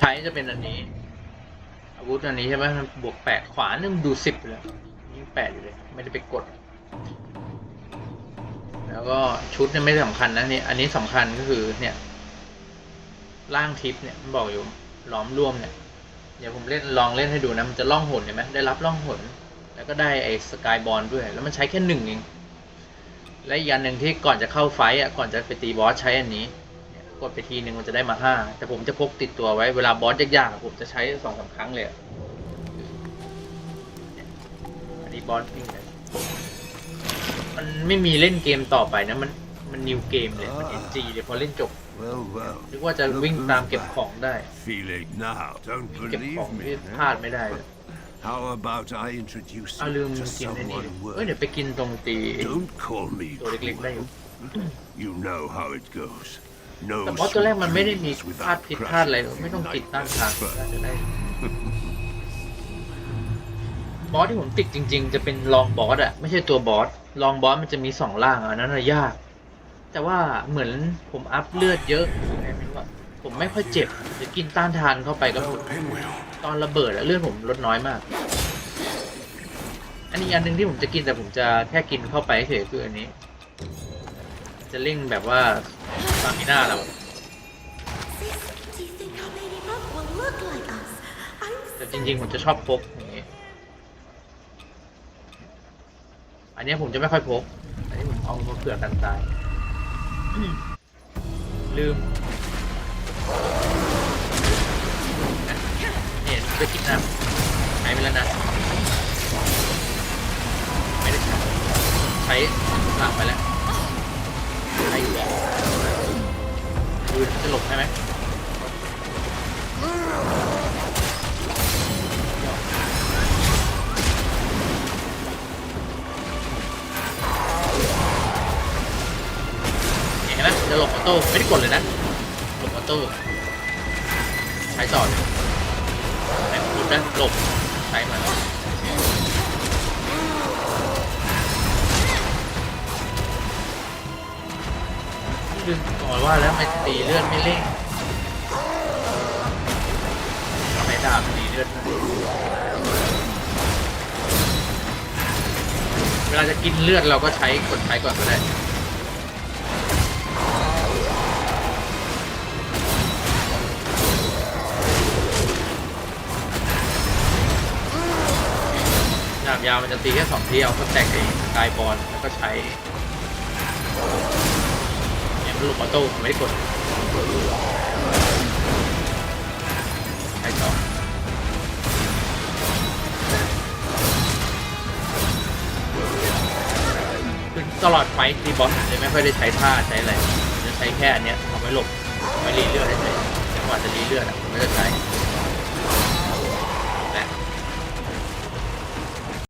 ช้จะเป็นอันนี้ อาวุธอันนี้ใช่ไหมมันบวกแปดขวานี่มันดูสิบเลยยิ่งแปดอยู่เลย ไม่ได้ไปกด แล้วก็ชุดเนี่ยไม่สำคัญนะเนี่ยอันนี้สำคัญก็คือเนี่ยร่างทิปเนี่ยมันบอกอยู่ล้อมร่วมเนี่ยเดี๋ยวผมเล่นลองเล่นให้ดูนะ มันจะล่องหนเห็นไหมได้รับล่องหน แล้วก็ได้ไอ้สกายบอลด้วย แล้วมันใช้แค่หนึ่งเอง และอีกอันหนึ่งที่ก่อนจะเข้าไฟต์อะก่อนจะไปตีบอสใช้อันนี้ กดไปทีหนึ่งมันจะได้มาห้าแต่ผมจะพกติดตัวไว้เวลาบอสยากๆอะผมจะใช้สองสามครั้งเลยอะเนี่ยอันนี้บอสวิ่งเลยมันไม่มีเล่นเกมต่อไปนะมันมันนิวเกมเลยมันเอ็นจีเลยพอเล่นจบ Well, well. นึกว่าจะวิ่งตามเก็บของได้ Feel it now. Don't เก็บของ believe ที่ me. พลาดไม่ได้เลย How about I introduce เอาลืม you to กินไอ้นี่ someone เอ้ยเดี๋ยว worthy? ไปกินตรงตี Don't call me ตัวเล็กๆได้อยู่ You know how it goes. No แต่บอสตัวแรกมันไม่ได้มี sweet พลาด without ผิดพลาดอะไร crushing ไม่ต้อง like ติดตั้งทาง this น่า first. จะได้บอสที่ผมติดจริง ๆ จะเป็นลองบอสอะไม่ใช่ตัวบอสลองบอสมันจะมีสองล่างอะอันนั้นอะยาก แต่ว่าเหมือนผมอัพเลือดเยอะไงไม่รู้อะผมไม่ค่อยเจ็บจะกินต้านทานเข้าไปก็ตอนระเบิดอะเลือดผมลดน้อยมาก อันนี้อันหนึ่งที่ผมจะกินแต่ผมจะแค่กินเข้าไปเฉยๆคืออันนี้ จะเร่งแบบว่าส ตามิน่าเรา Do you think our ladybug will look like us? I'm แต่จริงๆ ผมจะชอบพกอย่างนี้ อันนี้ผมจะไม่ค่อยพก อันนี้ผมเอามาเผื่อกันตาย ลืมเนี่ยไปกินน้ำหายไปแล้วนะ ไม่ได้ใช้ใช้หลังไปแล้ว ดูจะหลบใช่ไหมเห็นไหมจะหลบออโต้ไม่ได้กดเลยนะหลบออโต้ใช้ต่อเลยไหนคุณนะหลบใช้มาแล้ว ดึงก่อนว่าแล้วไม่ตีเลือดไม่เร่งทำไมดาบตีเลือดไม่เวลาจะกินเลือดเราก็ใช้กดใช้ก่อนก็ได้ดาบยาวมันจะตีแค่สองทีเอาก็แตกไอ้กายบอลแล้วก็ใช้ หลบออโต้ไม่ได้กดใช้ต่อคือตลอดไฟท์ตีบอสจะไม่ค่อยได้ใช้ท่าใช้อะไรจะใช้แค่อันเนี้ยเอาไว้หลบไว้รีเลือดเฉยๆจังหวะจะรีเลือดอะไม่ได้ใช้